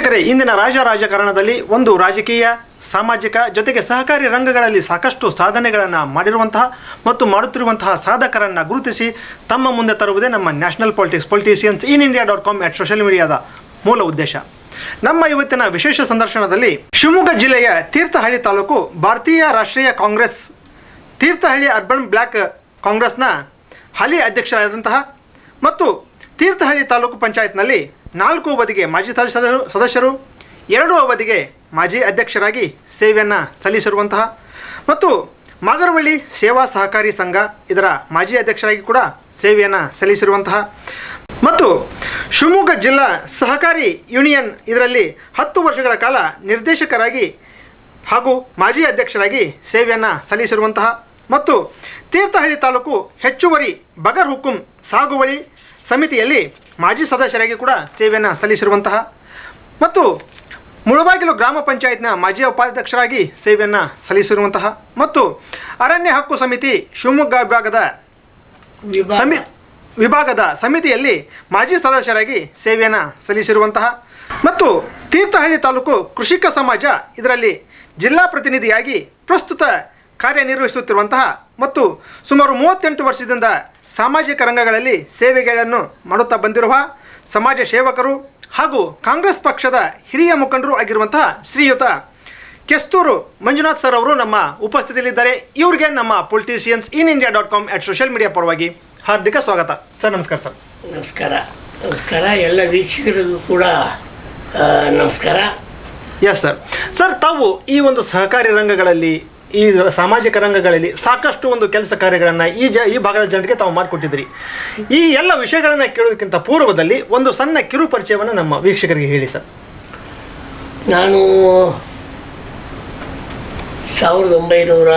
ವೀಕ್ಷಕರೇ, ಇಂದಿನ ರಾಜ ರಾಜಕಾರಣದಲ್ಲಿ ಒಂದು ರಾಜಕೀಯ, ಸಾಮಾಜಿಕ ಜೊತೆಗೆ ಸಹಕಾರಿ ರಂಗಗಳಲ್ಲಿ ಸಾಕಷ್ಟು ಸಾಧನೆಗಳನ್ನು ಮಾಡಿರುವಂತಹ ಮತ್ತು ಮಾಡುತ್ತಿರುವಂತಹ ಸಾಧಕರನ್ನು ಗುರುತಿಸಿ ತಮ್ಮ ಮುಂದೆ ತರುವುದೇ ನಮ್ಮ national politics politicians in India dot com at social ಮೀಡಿಯಾದ ಮೂಲ ಉದ್ದೇಶ. ನಮ್ಮ ಇವತ್ತಿನ ವಿಶೇಷ ಸಂದರ್ಶನದಲ್ಲಿ ಶಿವಮೊಗ್ಗ ಜಿಲ್ಲೆಯ ತೀರ್ಥಹಳ್ಳಿ ತಾಲೂಕು ಭಾರತೀಯ ರಾಷ್ಟ್ರೀಯ ಕಾಂಗ್ರೆಸ್, ತೀರ್ಥಹಳ್ಳಿ ಅರ್ಬನ್ ಬ್ಲಾಕ್ ಕಾಂಗ್ರೆಸ್ನ ಹಾಲಿ ಅಧ್ಯಕ್ಷರಾದಂತಹ ಮತ್ತು ತೀರ್ಥಹಳ್ಳಿ ತಾಲೂಕು ಪಂಚಾಯತ್ನಲ್ಲಿ ನಾಲ್ಕು ಅವಧಿಗೆ ಮಾಜಿ ಸದಸ್ಯರು ಸದಸ್ಯರು, ಎರಡು ಅವಧಿಗೆ ಮಾಜಿ ಅಧ್ಯಕ್ಷರಾಗಿ ಸೇವೆಯನ್ನು ಸಲ್ಲಿಸಿರುವಂತಹ ಮತ್ತು ಮಾಗರವಳ್ಳಿ ಸೇವಾ ಸಹಕಾರಿ ಸಂಘ ಇದರ ಮಾಜಿ ಅಧ್ಯಕ್ಷರಾಗಿ ಕೂಡ ಸೇವೆಯನ್ನು ಸಲ್ಲಿಸಿರುವಂತಹ ಮತ್ತು ಶಿವಮೊಗ್ಗ ಜಿಲ್ಲಾ ಸಹಕಾರಿ ಯೂನಿಯನ್ ಇದರಲ್ಲಿ ಹತ್ತು ವರ್ಷಗಳ ಕಾಲ ನಿರ್ದೇಶಕರಾಗಿ ಹಾಗೂ ಮಾಜಿ ಅಧ್ಯಕ್ಷರಾಗಿ ಸೇವೆಯನ್ನು ಸಲ್ಲಿಸಿರುವಂತಹ ಮತ್ತು ತೀರ್ಥಹಳ್ಳಿ ತಾಲೂಕು ಹೆಚ್ಚುವರಿ ಬಗರ್ ಹುಕುಂ ಸಾಗುವಳಿ ಸಮಿತಿಯಲ್ಲಿ ಮಾಜಿ ಸದಸ್ಯರಾಗಿ ಕೂಡ ಸೇವೆಯನ್ನು ಸಲ್ಲಿಸಿರುವಂತಹ ಮತ್ತು ಮುಳಬಾಗಿಲು ಗ್ರಾಮ ಪಂಚಾಯತ್ನ ಮಾಜಿ ಉಪಾಧ್ಯಕ್ಷರಾಗಿ ಸೇವೆಯನ್ನು ಸಲ್ಲಿಸಿರುವಂತಹ ಮತ್ತು ಅರಣ್ಯ ಹಕ್ಕು ಸಮಿತಿ ಶಿವಮೊಗ್ಗ ವಿಭಾಗದ ಸಮಿ ವಿಭಾಗದ ಸಮಿತಿಯಲ್ಲಿ ಮಾಜಿ ಸದಸ್ಯರಾಗಿ ಸೇವೆಯನ್ನು ಸಲ್ಲಿಸಿರುವಂತಹ ಮತ್ತು ತೀರ್ಥಹಳ್ಳಿ ತಾಲೂಕು ಕೃಷಿಕ ಸಮಾಜ ಇದರಲ್ಲಿ ಜಿಲ್ಲಾ ಪ್ರತಿನಿಧಿಯಾಗಿ ಪ್ರಸ್ತುತ ಕಾರ್ಯನಿರ್ವಹಿಸುತ್ತಿರುವಂತಹ ಮತ್ತು ಸುಮಾರು ಮೂವತ್ತೆಂಟು ವರ್ಷದಿಂದ ಸಾಮಾಜಿಕ ರಂಗಗಳಲ್ಲಿ ಸೇವೆಗಳನ್ನು ಮಾಡುತ್ತಾ ಬಂದಿರುವ ಸಮಾಜ ಸೇವಕರು ಹಾಗೂ ಕಾಂಗ್ರೆಸ್ ಪಕ್ಷದ ಹಿರಿಯ ಮುಖಂಡರು ಆಗಿರುವಂತಹ ಶ್ರೀಯುತ ಕೆಸ್ತೂರು ಮಂಜುನಾಥ್ ಸರ್ ಅವರು ನಮ್ಮ ಉಪಸ್ಥಿತಿಯಲ್ಲಿದ್ದಾರೆ. ಇವರಿಗೆ ನಮ್ಮ politicians in India dot com at social media ಪರವಾಗಿ ಹಾರ್ದಿಕ ಸ್ವಾಗತ. ಸರ್ ನಮಸ್ಕಾರ ಸರ್. ನಮಸ್ಕಾರ. ನಮಸ್ಕಾರ. ಎಲ್ಲ ವೀಕ್ಷಕರಿಗೂ ಕೂಡ ನಮಸ್ಕಾರ. ಎಸ್ ಸರ್ ಸರ್ ತಾವು ಈ ಒಂದು ಸಹಕಾರಿ ರಂಗಗಳಲ್ಲಿ ಈ ಸಾಮಾಜಿಕ ರಂಗಗಳಲ್ಲಿ ಸಾಕಷ್ಟು ಒಂದು ಕೆಲಸ ಕಾರ್ಯಗಳನ್ನು ಈ ಜ, ಈ ಭಾಗದ ಜನರಿಗೆ ತಾವು ಮಾಡಿಕೊಟ್ಟಿದ್ರಿ. ಈ ಎಲ್ಲ ವಿಷಯಗಳನ್ನು ಕೇಳೋದಕ್ಕಿಂತ ಪೂರ್ವದಲ್ಲಿ ಒಂದು ಸಣ್ಣ ಕಿರು ಪರಿಚಯವನ್ನು ನಮ್ಮ ವೀಕ್ಷಕರಿಗೆ ಹೇಳಿ ಸರ್. ನಾನು ಸಾವಿರದ ಒಂಬೈನೂರ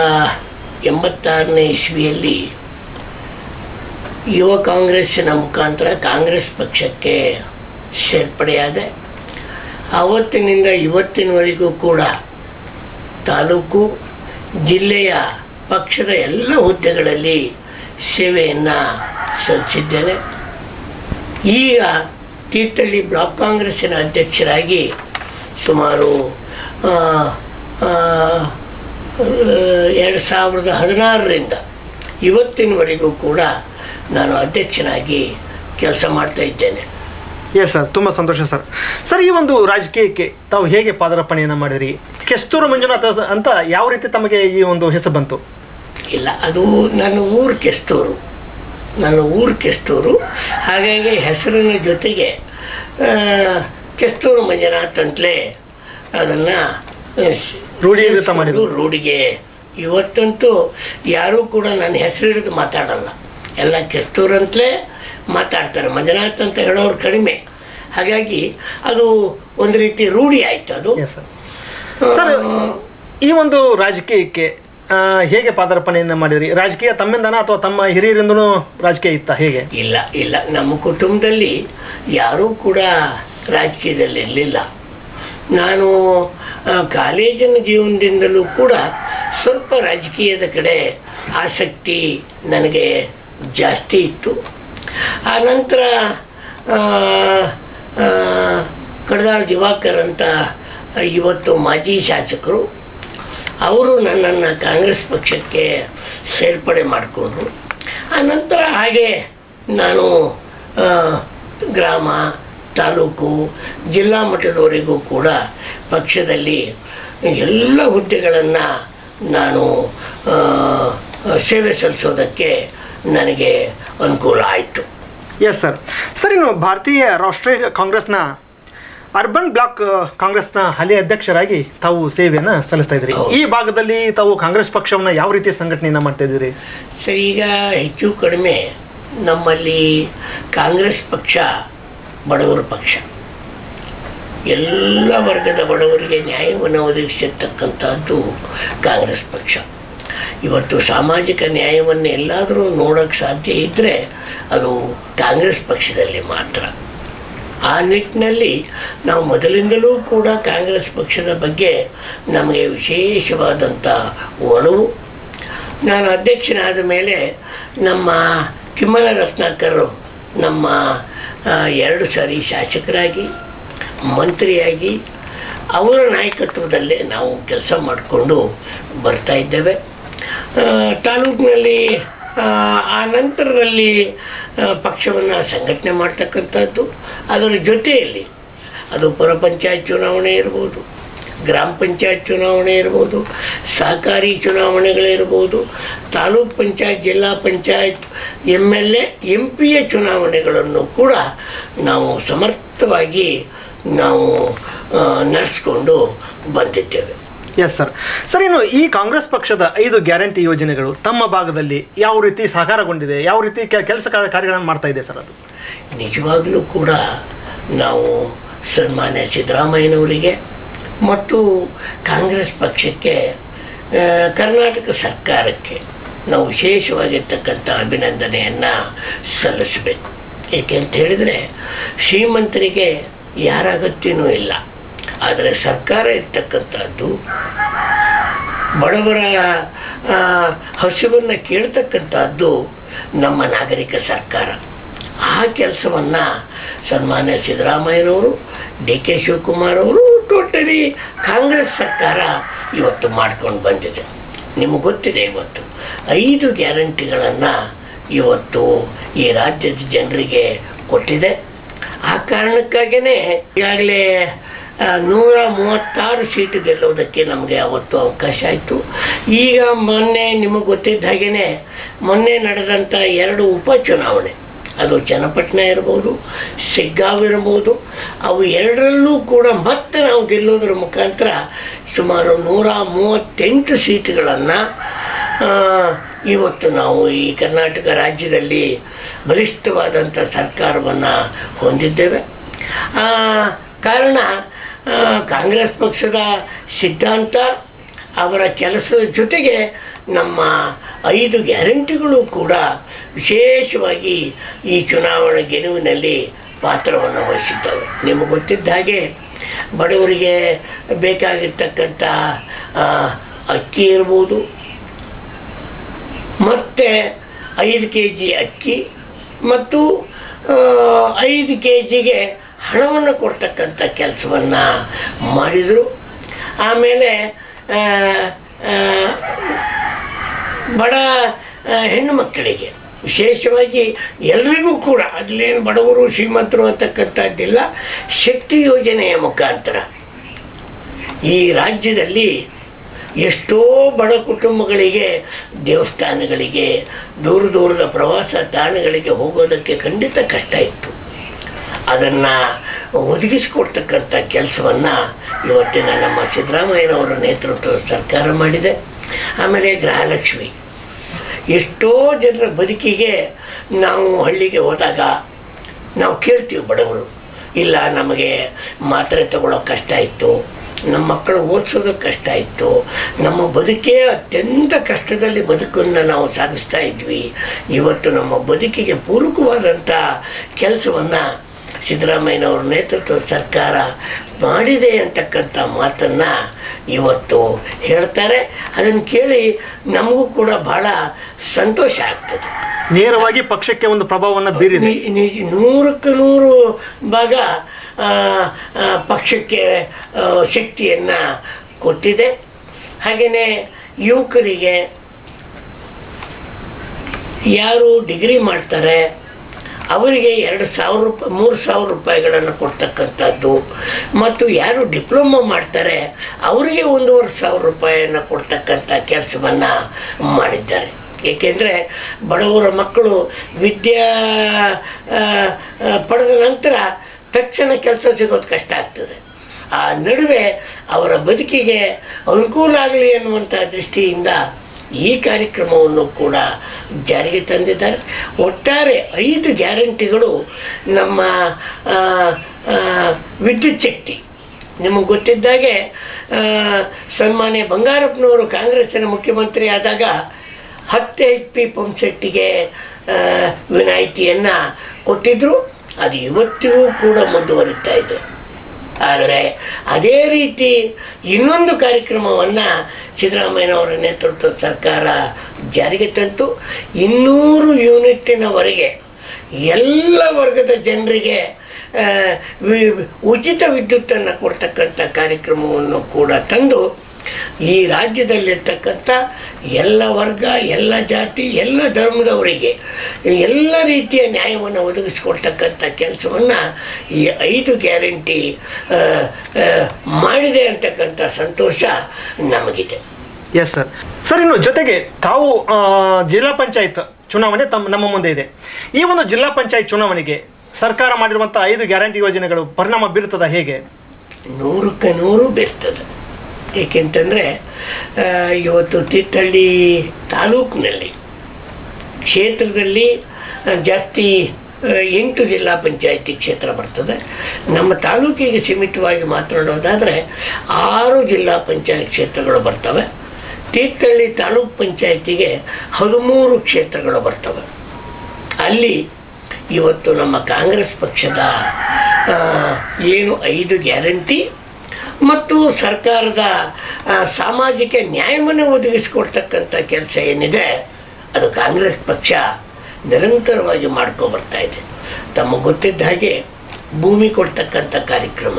ಎಂಬತ್ತಾರನೇ ಇಸ್ವಿಯಲ್ಲಿ ಯುವ ಕಾಂಗ್ರೆಸ್ಸಿನ ಮುಖಾಂತರ ಕಾಂಗ್ರೆಸ್ ಪಕ್ಷಕ್ಕೆ ಸೇರ್ಪಡೆಯಾದೆ ಆವತ್ತಿನಿಂದ ಇವತ್ತಿನವರೆಗೂ ಕೂಡ ತಾಲೂಕು ಜಿಲ್ಲೆಯ ಪಕ್ಷದ ಎಲ್ಲ ಹುದ್ದೆಗಳಲ್ಲಿ ಸೇವೆಯನ್ನು ಸಲ್ಲಿಸಿದ್ದೇನೆ. ಈಗ ತೀರ್ಥಹಳ್ಳಿ ಬ್ಲಾಕ್ ಕಾಂಗ್ರೆಸ್ಸಿನ ಅಧ್ಯಕ್ಷರಾಗಿ ಸುಮಾರು ಎರಡು ಸಾವಿರದ ಹದಿನಾರರಿಂದ ಇವತ್ತಿನವರೆಗೂ ಕೂಡ ನಾನು ಅಧ್ಯಕ್ಷನಾಗಿ ಕೆಲಸ ಮಾಡ್ತಾ ಇದ್ದೇನೆ. ಎಸ್ ಸರ್ ತುಂಬ ಸಂತೋಷ ಸರ್ ಸರ್ ಈ ಒಂದು ರಾಜಕೀಯಕ್ಕೆ ತಾವು ಹೇಗೆ ಪಾದಾರ್ಪಣೆಯನ್ನು ಮಾಡಿದ್ರಿ? ಕೆಸ್ತೂರು ಮಂಜುನಾಥ ಅಂತ ಯಾವ ರೀತಿ ತಮಗೆ ಈ ಒಂದು ಹೆಸರು ಬಂತು? ಇಲ್ಲ ಅದು ನನ್ನ ಊರು ಕೆಸ್ತೂರು. ನನ್ನ ಊರು ಕೆಸ್ತೂರು. ಹಾಗಾಗಿ ಹೆಸರಿನ ಜೊತೆಗೆ ಕೆಸ್ತೂರು ಮಂಜುನಾಥ್ ಅಂತಲೇ ಅದನ್ನು ರೂಢಿಯುತ ಮಾಡಿದ್ರು. ರೂಢಿಗೆ. ಇವತ್ತಂತೂ ಯಾರೂ ಕೂಡ ನನ್ನ ಹೆಸರು ಹಿಡಿದು ಮಾತಾಡಲ್ಲ. ಎಲ್ಲ ಕೆಸ್ತೂರಂತಲೇ ಮಾತಾಡ್ತಾರೆ. ಮಂಜುನಾಥ್ ಅಂತ ಹೇಳೋರು ಕಡಿಮೆ. ಹಾಗಾಗಿ ಅದು ಒಂದು ರೀತಿ ರೂಢಿ ಆಯ್ತು ಅದು. ಸರ್ ಸರ್ ಈ ಒಂದು ರಾಜಕೀಯಕ್ಕೆ ಹೇಗೆ ಪಾದಾರ್ಪಣೆಯನ್ನು ಮಾಡಿದ್ರಿ? ರಾಜಕೀಯ ತಮ್ಮಿಂದನ ಅಥವಾ ತಮ್ಮ ಹಿರಿಯರಿಂದನೂ ರಾಜಕೀಯ ಇತ್ತ? ಹೇಗೆ? ಇಲ್ಲ ಇಲ್ಲ. ನಮ್ಮ ಕುಟುಂಬದಲ್ಲಿ ಯಾರೂ ಕೂಡ ರಾಜಕೀಯದಲ್ಲಿ ಇರಲಿಲ್ಲ. ನಾನು ಕಾಲೇಜಿನ ಜೀವನದಿಂದಲೂ ಕೂಡ ಸ್ವಲ್ಪ ರಾಜಕೀಯದ ಕಡೆ ಆಸಕ್ತಿ ನನಗೆ ಜಾಸ್ತಿ ಇತ್ತು. ಆ ನಂತರ ಕಡದಾಳ್ ದಿವಾಕರ್ ಅಂತ ಇವತ್ತು ಮಾಜಿ ಶಾಸಕರು, ಅವರು ನನ್ನನ್ನು ಕಾಂಗ್ರೆಸ್ ಪಕ್ಷಕ್ಕೆ ಸೇರ್ಪಡೆ ಮಾಡಿಕೊಂಡ್ರು. ಆ ನಂತರ ಹಾಗೆ ನಾನು ಗ್ರಾಮ, ತಾಲೂಕು, ಜಿಲ್ಲಾ ಮಟ್ಟದವರೆಗೂ ಕೂಡ ಪಕ್ಷದಲ್ಲಿ ಎಲ್ಲ ಹುದ್ದೆಗಳನ್ನು ನಾನು ಸೇವೆ ಸಲ್ಲಿಸೋದಕ್ಕೆ ನನಗೆ ಅನುಕೂಲ ಆಯಿತು. ಎಸ್ ಸರ್ ಸರ್ ಇನ್ನು ಭಾರತೀಯ ರಾಷ್ಟ್ರೀಯ ಕಾಂಗ್ರೆಸ್ನ ಅರ್ಬನ್ ಬ್ಲಾಕ್ ಕಾಂಗ್ರೆಸ್ನ ಹಾಲಿ ಅಧ್ಯಕ್ಷರಾಗಿ ತಾವು ಸೇವೆಯನ್ನು ಸಲ್ಲಿಸ್ತಾ ಇದ್ರಿ ಈ ಭಾಗದಲ್ಲಿ ತಾವು ಕಾಂಗ್ರೆಸ್ ಪಕ್ಷವನ್ನು ಯಾವ ರೀತಿಯ ಸಂಘಟನೆಯನ್ನು ಮಾಡ್ತಾ ಇದ್ದೀರಿ? ಸರ್ ಈಗ ಹೆಚ್ಚು ಕಡಿಮೆ ನಮ್ಮಲ್ಲಿ ಕಾಂಗ್ರೆಸ್ ಪಕ್ಷ ಬಡವರ ಪಕ್ಷ. ಎಲ್ಲ ವರ್ಗದ ಬಡವರಿಗೆ ನ್ಯಾಯವನ್ನು ಒದಗಿಸಿರ್ತಕ್ಕಂಥದ್ದು ಕಾಂಗ್ರೆಸ್ ಪಕ್ಷ. ಇವತ್ತು ಸಾಮಾಜಿಕ ನ್ಯಾಯವನ್ನು ಎಲ್ಲಾದರೂ ನೋಡೋಕ್ಕೆ ಸಾಧ್ಯ ಇದ್ದರೆ ಅದು ಕಾಂಗ್ರೆಸ್ ಪಕ್ಷದಲ್ಲಿ ಮಾತ್ರ. ಆ ನಿಟ್ಟಿನಲ್ಲಿ ನಾವು ಮೊದಲಿಂದಲೂ ಕೂಡ ಕಾಂಗ್ರೆಸ್ ಪಕ್ಷದ ಬಗ್ಗೆ ನಮಗೆ ವಿಶೇಷವಾದಂಥ ಒಲವು. ನಾನು ಅಧ್ಯಕ್ಷನಾದ ಮೇಲೆ ನಮ್ಮ ಕಿಮ್ಮನ ರತ್ನಾಕರ್ ನಮ್ಮ ಎರಡು ಸಾರಿ ಶಾಸಕರಾಗಿ, ಮಂತ್ರಿಯಾಗಿ ಅವರ ನಾಯಕತ್ವದಲ್ಲೇ ನಾವು ಕೆಲಸ ಮಾಡಿಕೊಂಡು ಬರ್ತಾ ಇದ್ದೇವೆ. ತಾಲೂಕಿನಲ್ಲಿ ಆ, ನಂತರದಲ್ಲಿ ಪಕ್ಷವನ್ನು ಸಂಘಟನೆ ಮಾಡ್ತಕ್ಕಂಥದ್ದು. ಅದರ ಜೊತೆಯಲ್ಲಿ ಅದು ಪುರ ಪಂಚಾಯತ್ ಚುನಾವಣೆ ಇರ್ಬೋದು ಗ್ರಾಮ ಪಂಚಾಯತ್ ಚುನಾವಣೆ ಇರ್ಬೋದು ಸಹಕಾರಿ ಚುನಾವಣೆಗಳಿರ್ಬೋದು taluk panchayat zilla panchayat M L A M A ಚುನಾವಣೆಗಳನ್ನು ಕೂಡ ನಾವು ಸಮರ್ಥವಾಗಿ ನಾವು ನಡೆಸ್ಕೊಂಡು ಬಂದಿದ್ದೇವೆ. ಎಸ್ ಸರ್ ಸರ್ ಇನ್ನು ಈ ಕಾಂಗ್ರೆಸ್ ಪಕ್ಷದ ಐದು ಗ್ಯಾರಂಟಿ ಯೋಜನೆಗಳು ತಮ್ಮ ಭಾಗದಲ್ಲಿ ಯಾವ ರೀತಿ ಸಹಕಾರಗೊಂಡಿದೆ ಯಾವ ರೀತಿ ಕೆಲಸ ಕಾರ್ಯಗಳನ್ನು ಮಾಡ್ತಾ ಇದೆ ಸರ್ ಅದು? ನಿಜವಾಗಲೂ ಕೂಡ ನಾವು ಸನ್ಮಾನ್ಯ ಸಿದ್ದರಾಮಯ್ಯನವರಿಗೆ ಮತ್ತು ಕಾಂಗ್ರೆಸ್ ಪಕ್ಷಕ್ಕೆ ಕರ್ನಾಟಕ ಸರ್ಕಾರಕ್ಕೆ ನಾವು ವಿಶೇಷವಾಗಿರ್ತಕ್ಕಂಥ ಅಭಿನಂದನೆಯನ್ನು ಸಲ್ಲಿಸಬೇಕು. ಏಕೆ ಅಂತ ಹೇಳಿದರೆ ಶ್ರೀಮಂತರಿಗೆ ಯಾರ ಅಗತ್ಯನೂ ಇಲ್ಲ. ಆದರೆ ಸರ್ಕಾರ ಇರ್ತಕ್ಕಂಥದ್ದು, ಬಡವರ ಹಸಿವನ್ನು ಕೇಳ್ತಕ್ಕಂಥದ್ದು ನಮ್ಮ ನಾಗರಿಕ ಸರ್ಕಾರ. ಆ ಕೆಲಸವನ್ನು ಸನ್ಮಾನ್ಯ ಸಿದ್ದರಾಮಯ್ಯನವರು ಡಿ ಕೆ ಶಿವಕುಮಾರ್ ಅವರು ಟೋಟಲಿ ಕಾಂಗ್ರೆಸ್ ಸರ್ಕಾರ ಇವತ್ತು ಮಾಡ್ಕೊಂಡು ಬಂದಿದೆ. ನಿಮಗೆ ಗೊತ್ತಿದೆ ಇವತ್ತು. ಐದು ಗ್ಯಾರಂಟಿಗಳನ್ನು ಇವತ್ತು ಈ ರಾಜ್ಯದ ಜನರಿಗೆ ಕೊಟ್ಟಿದೆ. ಆ ಕಾರಣಕ್ಕಾಗಿಯೇ ಈಗಾಗಲೇ ನೂರ ಮೂವತ್ತಾರು ಸೀಟು ಗೆಲ್ಲೋದಕ್ಕೆ ನಮಗೆ ಅವತ್ತು ಅವಕಾಶ ಆಯಿತು. ಈಗ ಮೊನ್ನೆ ನಿಮಗೆ ಗೊತ್ತಿದ್ದ ಹಾಗೆಯೇ ಮೊನ್ನೆ ನಡೆದಂಥ ಎರಡು ಉಪಚುನಾವಣೆ, ಅದು ಚನ್ನಪಟ್ಟಣ ಇರ್ಬೋದು ಇರ್ಬೋದು, ಅವು ಎರಡರಲ್ಲೂ ಕೂಡ ಮತ್ತೆ ನಾವು ಗೆಲ್ಲೋದ್ರ ಮುಖಾಂತರ ಸುಮಾರು ನೂರ ಮೂವತ್ತೆಂಟು ಸೀಟುಗಳನ್ನು ಇವತ್ತು ನಾವು ಈ ಕರ್ನಾಟಕ ರಾಜ್ಯದಲ್ಲಿ ಬಲಿಷ್ಠವಾದಂಥ ಸರ್ಕಾರವನ್ನು ಹೊಂದಿದ್ದೇವೆ. ಕಾರಣ ಕಾಂಗ್ರೆಸ್ ಪಕ್ಷದ ಸಿದ್ಧಾಂತ, ಅವರ ಕೆಲಸದ ಜೊತೆಗೆ ನಮ್ಮ ಐದು ಗ್ಯಾರಂಟಿಗಳು ಕೂಡ ವಿಶೇಷವಾಗಿ ಈ ಚುನಾವಣೆ ಗೆಲುವಿನಲ್ಲಿ ಪಾತ್ರವನ್ನು ವಹಿಸಿದ್ದವು. ನಿಮಗೆ ಗೊತ್ತಿದ್ದ ಹಾಗೆ, ಬಡವರಿಗೆ ಬೇಕಾಗಿರ್ತಕ್ಕಂಥ ಅಕ್ಕಿ ಇರ್ಬೋದು, ಮತ್ತು ಐದು ಕೆ ಜಿ ಅಕ್ಕಿ, ಮತ್ತು ಐದು ಕೆ ಜಿಗೆ ಹಣವನ್ನು ಕೊಡ್ತಕ್ಕಂಥ ಕೆಲಸವನ್ನು ಮಾಡಿದರು. ಆಮೇಲೆ ಬಡ ಹೆಣ್ಣು ಮಕ್ಕಳಿಗೆ, ವಿಶೇಷವಾಗಿ ಎಲ್ರಿಗೂ ಕೂಡ ಅದ್ಲೇನು ಬಡವರು ಶ್ರೀಮಂತರು ಅಂತಕ್ಕಂಥದ್ದಿಲ್ಲ, ಶಕ್ತಿ ಯೋಜನೆಯ ಮುಖಾಂತರ ಈ ರಾಜ್ಯದಲ್ಲಿ ಎಷ್ಟೋ ಬಡ ಕುಟುಂಬಗಳಿಗೆ, ದೇವಸ್ಥಾನಗಳಿಗೆ, ದೂರ ದೂರದ ಪ್ರವಾಸ ತಾಣಗಳಿಗೆ ಹೋಗೋದಕ್ಕೆ ಖಂಡಿತ ಕಷ್ಟ ಇತ್ತು. ಅದನ್ನು ಒದಗಿಸಿಕೊಡ್ತಕ್ಕಂಥ ಕೆಲಸವನ್ನು ಇವತ್ತಿನ ನಮ್ಮ ಸಿದ್ದರಾಮಯ್ಯನವರ ನೇತೃತ್ವದ ಸರ್ಕಾರ ಮಾಡಿದೆ. ಆಮೇಲೆ ಗೃಹಲಕ್ಷ್ಮಿ. ಎಷ್ಟೋ ಜನರ ಬದುಕಿಗೆ ನಾವು ಹಳ್ಳಿಗೆ ಹೋದಾಗ ನಾವು ಕೇಳ್ತೀವಿ ಬಡವರು, ಇಲ್ಲ ನಮಗೆ ಮಾತ್ರೆ ತಗೊಳ್ಳೋ ಕಷ್ಟ ಇತ್ತು, ನಮ್ಮ ಮಕ್ಕಳು ಓದಿಸೋದಕ್ಕೆ ಕಷ್ಟ ಇತ್ತು, ನಮ್ಮ ಬದುಕೇ ಅತ್ಯಂತ ಕಷ್ಟದಲ್ಲಿ ಬದುಕನ್ನು ನಾವು ಸಾಗಿಸ್ತಾ ಇದ್ವಿ. ಇವತ್ತು ನಮ್ಮ ಬದುಕಿಗೆ ಪೂರಕವಾದಂಥ ಕೆಲಸವನ್ನು ಸಿದ್ದರಾಮಯ್ಯನವ್ರ ನೇತೃತ್ವದ ಸರ್ಕಾರ ಮಾಡಿದೆ ಅಂತಕ್ಕಂಥ ಮಾತನ್ನು ಇವತ್ತು ಹೇಳ್ತಾರೆ. ಅದನ್ನು ಕೇಳಿ ನಮಗೂ ಕೂಡ ಬಹಳ ಸಂತೋಷ ಆಗ್ತದೆ. ನೇರವಾಗಿ ಪಕ್ಷಕ್ಕೆ ಒಂದು ಪ್ರಭಾವವನ್ನು ಬೀರಿದೆ. ನೂರಕ್ಕೆ ನೂರು ಭಾಗ ಪಕ್ಷಕ್ಕೆ ಶಕ್ತಿಯನ್ನು ಕೊಟ್ಟಿದೆ. ಹಾಗೆಯೇ ಯುವಕರಿಗೆ ಯಾರು ಡಿಗ್ರಿ ಮಾಡ್ತಾರೆ ಅವರಿಗೆ ಎರಡು ಸಾವಿರ ರೂಪಾಯಿ ಮೂರು ಸಾವಿರ ರೂಪಾಯಿಗಳನ್ನು ಕೊಡ್ತಕ್ಕಂಥದ್ದು. ಮತ್ತು ಯಾರು ಡಿಪ್ಲೊಮೊ ಮಾಡ್ತಾರೆ, ಅವರಿಗೆ ಒಂದೂವರೆ ಸಾವಿರ ರೂಪಾಯಿಯನ್ನು ಕೊಡ್ತಕ್ಕಂಥ ಕೆಲಸವನ್ನು ಮಾಡಿದ್ದಾರೆ. ಏಕೆಂದರೆ ಬಡವರ ಮಕ್ಕಳು ವಿದ್ಯಾ ಪಡೆದ ನಂತರ ತಕ್ಷಣ ಕೆಲಸ ಸಿಗೋದು ಕಷ್ಟ ಆಗ್ತದೆ. ಆ ನಡುವೆ ಅವರ ಬದುಕಿಗೆ ಅನುಕೂಲ ಆಗಲಿ ಅನ್ನುವಂಥ ದೃಷ್ಟಿಯಿಂದ ಈ ಕಾರ್ಯಕ್ರಮವನ್ನು ಕೂಡ ಜಾರಿಗೆ ತಂದಿದ್ದಾರೆ. ಒಟ್ಟಾರೆ ಐದು ಗ್ಯಾರಂಟಿಗಳು ನಮ್ಮ ವಿದ್ಯುತ್ ಶಕ್ತಿ. ನಿಮಗೆ ಗೊತ್ತಿದ್ದಾಗೆ ಸನ್ಮಾನ್ಯ ಬಂಗಾರಪ್ಪನವರು ಕಾಂಗ್ರೆಸ್ಸಿನ ಮುಖ್ಯಮಂತ್ರಿ ಆದಾಗ ಹತ್ತು ಎಚ್ ಪಿ ಪಂಪ್ ಸೆಟ್ಟಿಗೆ ಆ, ವಿನಾಯಿತಿಯನ್ನು ಕೊಟ್ಟಿದ್ದರು ಅದು ಇವತ್ತಿಗೂ ಕೂಡ ಮುಂದುವರಿತಾ ಇದೆ. ಆದರೆ ಅದೇ ರೀತಿ ಇನ್ನೊಂದು ಕಾರ್ಯಕ್ರಮವನ್ನು ಸಿದ್ದರಾಮಯ್ಯನವರ ನೇತೃತ್ವದ ಸರ್ಕಾರ ಜಾರಿಗೆ ತಂತು. ಇನ್ನೂರು ಯೂನಿಟ್ಟಿನವರೆಗೆ ಎಲ್ಲ ವರ್ಗದ ಜನರಿಗೆ ಉಚಿತ ವಿದ್ಯುತ್ತನ್ನು ಕೊಡ್ತಕ್ಕಂಥ ಕಾರ್ಯಕ್ರಮವನ್ನು ಕೂಡ ತಂದು ಈ ರಾಜ್ಯದಲ್ಲಿರ್ತಕ್ಕಂಥ ಎಲ್ಲ ವರ್ಗ ಎಲ್ಲ ಜಾತಿ ಎಲ್ಲ ಧರ್ಮದವರಿಗೆ ಎಲ್ಲ ರೀತಿಯ ನ್ಯಾಯವನ್ನು ಒದಗಿಸ್ಕೊಡ್ತಕ್ಕಂಥ ಕೆಲಸವನ್ನು ಈ ಐದು ಗ್ಯಾರಂಟಿ ಮಾಡಿದೆ ಅಂತಕ್ಕಂಥ ಸಂತೋಷ ನಮಗಿದೆ. ಎಸ್ ಸರ್ ಸರ್ ಇನ್ನು ಜೊತೆಗೆ ತಾವು ಜಿಲ್ಲಾ ಪಂಚಾಯತ್ ಚುನಾವಣೆ ತಮ್ಮ ನಮ್ಮ ಮುಂದೆ ಇದೆ. ಈ ಒಂದು ಜಿಲ್ಲಾ ಪಂಚಾಯತ್ ಚುನಾವಣೆಗೆ ಸರ್ಕಾರ ಮಾಡಿರುವಂಥ ಐದು ಗ್ಯಾರಂಟಿ ಯೋಜನೆಗಳು ಪರಿಣಾಮ ಬೀರುತ್ತದ ಹೇಗೆ? ನೂರಕ್ಕೆ ನೂರು ಬೀರ್ತದೆ. ಏಕೆಂತಂದರೆ ಇವತ್ತು ತೀರ್ಥಹಳ್ಳಿ ತಾಲೂಕಿನಲ್ಲಿ, ಕ್ಷೇತ್ರದಲ್ಲಿ ಜಾಸ್ತಿ ಎಂಟು ಜಿಲ್ಲಾ ಪಂಚಾಯಿತಿ ಕ್ಷೇತ್ರ ಬರ್ತದೆ. ನಮ್ಮ ತಾಲೂಕಿಗೆ ಸೀಮಿತವಾಗಿ ಮಾತನಾಡೋದಾದರೆ ಆರು ಜಿಲ್ಲಾ ಪಂಚಾಯತ್ ಕ್ಷೇತ್ರಗಳು ಬರ್ತವೆ. ತೀರ್ಥಹಳ್ಳಿ ತಾಲೂಕ್ ಪಂಚಾಯತಿಗೆ ಹದಿಮೂರು ಕ್ಷೇತ್ರಗಳು ಬರ್ತವೆ. ಅಲ್ಲಿ ಇವತ್ತು ನಮ್ಮ ಕಾಂಗ್ರೆಸ್ ಪಕ್ಷದ ಏನು ಐದು ಗ್ಯಾರಂಟಿ ಮತ್ತು ಸರ್ಕಾರದ ಸಾಮಾಜಿಕ ನ್ಯಾಯವನ್ನು ಒದಗಿಸಿಕೊಡ್ತಕ್ಕಂಥ ಕೆಲಸ ಏನಿದೆ, ಅದು ಕಾಂಗ್ರೆಸ್ ಪಕ್ಷ ನಿರಂತರವಾಗಿ ಮಾಡ್ಕೊ ಬರ್ತಾ ಇದೆ. ತಮಗೆ ಗೊತ್ತಿದ್ದ ಹಾಗೆ ಭೂಮಿ ಕೊಡ್ತಕ್ಕಂಥ ಕಾರ್ಯಕ್ರಮ.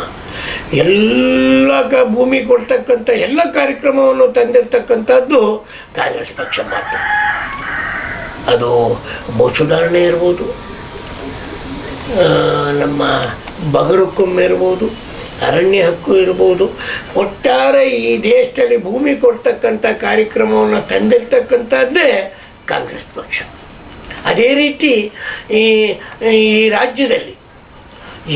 ಎಲ್ಲ ಭೂಮಿ ಕೊಡ್ತಕ್ಕಂಥ ಎಲ್ಲ ಕಾರ್ಯಕ್ರಮವನ್ನು ತಂದಿರತಕ್ಕಂಥದ್ದು ಕಾಂಗ್ರೆಸ್ ಪಕ್ಷ ಮಾತ್ರ. ಅದು ಭೂ ಸುಧಾರಣೆ ಇರ್ಬೋದು ನಮ್ಮ ಬಗರುಕೊಮ್ಮೆ ಇರ್ಬೋದು ಅರಣ್ಯ ಹಕ್ಕು ಇರ್ಬೋದು. ಒಟ್ಟಾರೆ ಈ ದೇಶದಲ್ಲಿ ಭೂಮಿ ಕೊಡ್ತಕ್ಕಂಥ ಕಾರ್ಯಕ್ರಮವನ್ನು ತಂದಿರ್ತಕ್ಕಂಥದ್ದೇ ಕಾಂಗ್ರೆಸ್ ಪಕ್ಷ. ಅದೇ ರೀತಿ ಈ ಈ ರಾಜ್ಯದಲ್ಲಿ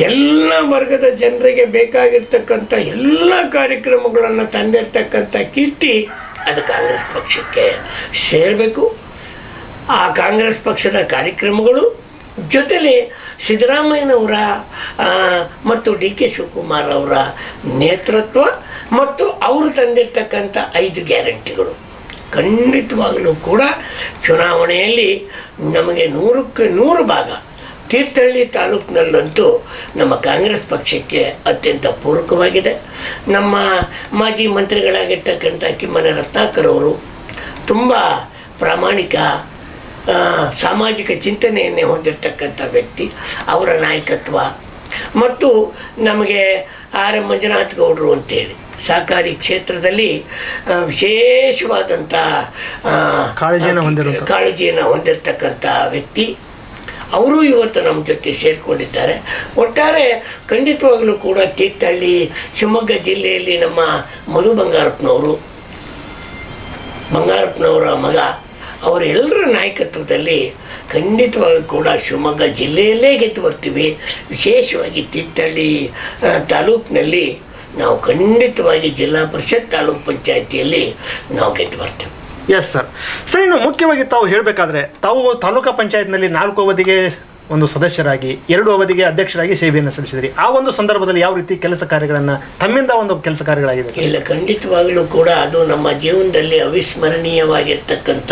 ಎಲ್ಲ ವರ್ಗದ ಜನರಿಗೆ ಬೇಕಾಗಿರ್ತಕ್ಕಂಥ ಎಲ್ಲ ಕಾರ್ಯಕ್ರಮಗಳನ್ನು ತಂದಿರ್ತಕ್ಕಂಥ ಕೀರ್ತಿ ಅದು ಕಾಂಗ್ರೆಸ್ ಪಕ್ಷಕ್ಕೆ ಸೇರಬೇಕು. ಆ ಕಾಂಗ್ರೆಸ್ ಪಕ್ಷದ ಕಾರ್ಯಕ್ರಮಗಳು ಜೊತೆಲಿ ಸಿದ್ದರಾಮಯ್ಯನವರ ಮತ್ತು ಡಿ ಕೆ ಶಿವಕುಮಾರ್ ಅವರ ನೇತೃತ್ವ ಮತ್ತು ಅವರು ತಂದಿರ್ತಕ್ಕಂಥ ಐದು ಗ್ಯಾರಂಟಿಗಳು. ಖಂಡಿತವಾಗಲೂ ಕೂಡ ಚುನಾವಣೆಯಲ್ಲಿ ನಮಗೆ ನೂರಕ್ಕೆ ನೂರು ಭಾಗ. ತೀರ್ಥಹಳ್ಳಿ ತಾಲೂಕಿನಲ್ಲಂತೂ ನಮ್ಮ ಕಾಂಗ್ರೆಸ್ ಪಕ್ಷಕ್ಕೆ ಅತ್ಯಂತ ಪೂರಕವಾಗಿದೆ. ನಮ್ಮ ಮಾಜಿ ಮಂತ್ರಿಗಳಾಗಿರ್ತಕ್ಕಂಥ ಕಿಮ್ಮನೆ ರತ್ನಾಕರ್ ಅವರು ತುಂಬ ಪ್ರಾಮಾಣಿಕ ಸಾಮಾಜಿಕ ಚಿಂತನೆಯನ್ನೇ ಹೊಂದಿರತಕ್ಕಂಥ ವ್ಯಕ್ತಿ ಅವರ ನಾಯಕತ್ವ. ಮತ್ತು ನಮಗೆ ಆರ್ ಎಂ ಮಂಜುನಾಥ್ ಗೌಡರು ಅಂತೇಳಿ ಸಹಕಾರಿ ಕ್ಷೇತ್ರದಲ್ಲಿ ವಿಶೇಷವಾದಂಥ ಕಾಳಜಿಯನ್ನು. ಕಾಳಜಿಯನ್ನು ಹೊಂದಿರತಕ್ಕಂಥ ವ್ಯಕ್ತಿ. ಅವರು ಇವತ್ತು ನಮ್ಮ ಜೊತೆ ಸೇರಿಕೊಂಡಿದ್ದಾರೆ. ಒಟ್ಟಾರೆ ಖಂಡಿತವಾಗಲೂ ಕೂಡ ತೀರ್ಥಹಳ್ಳಿ ಶಿವಮೊಗ್ಗ ಜಿಲ್ಲೆಯಲ್ಲಿ ನಮ್ಮ ಮಧು ಬಂಗಾರಪ್ಪನವರು. ಬಂಗಾರಪ್ಪನವರ ಮಗ. ಅವರೆಲ್ಲರ ನಾಯಕತ್ವದಲ್ಲಿ ಖಂಡಿತವಾಗಿ ಕೂಡ ಶಿವಮೊಗ್ಗ ಜಿಲ್ಲೆಯಲ್ಲೇ ಗೆದ್ದು ಬರ್ತೀವಿ. ವಿಶೇಷವಾಗಿ ತಿತ್ತಳ್ಳಿ ತಾಲೂಕಿನಲ್ಲಿ ನಾವು ಖಂಡಿತವಾಗಿ ಜಿಲ್ಲಾ ಪರಿಷತ್ ತಾಲೂಕ್ ಪಂಚಾಯತಿಯಲ್ಲಿ ನಾವು ಗೆದ್ದು ಬರ್ತೀವಿ. ಎಸ್ ಸರ್ ಸರ್, ಇನ್ನು ಮುಖ್ಯವಾಗಿ ತಾವು ಹೇಳಬೇಕಾದ್ರೆ ತಾವು ತಾಲೂಕಾ ಪಂಚಾಯತ್ನಲ್ಲಿ ನಾಲ್ಕು ಅವಧಿಗೆ ಒಂದು ಸದಸ್ಯರಾಗಿ, ಎರಡು ಅವಧಿಗೆ ಅಧ್ಯಕ್ಷರಾಗಿ ಸೇವೆಯನ್ನು ಸಲ್ಲಿಸಿದ್ರಿ. ಆ ಒಂದು ಸಂದರ್ಭದಲ್ಲಿ ಯಾವ ರೀತಿ ಕೆಲಸ ಕಾರ್ಯಗಳನ್ನು, ತಮ್ಮಿಂದ ಒಂದು ಕೆಲಸ ಕಾರ್ಯಗಳಾಗಿದೆ? ಇಲ್ಲ, ಖಂಡಿತವಾಗಲೂ ಕೂಡ ಅದು ನಮ್ಮ ಜೀವನದಲ್ಲಿ ಅವಿಸ್ಮರಣೀಯವಾಗಿರ್ತಕ್ಕಂಥ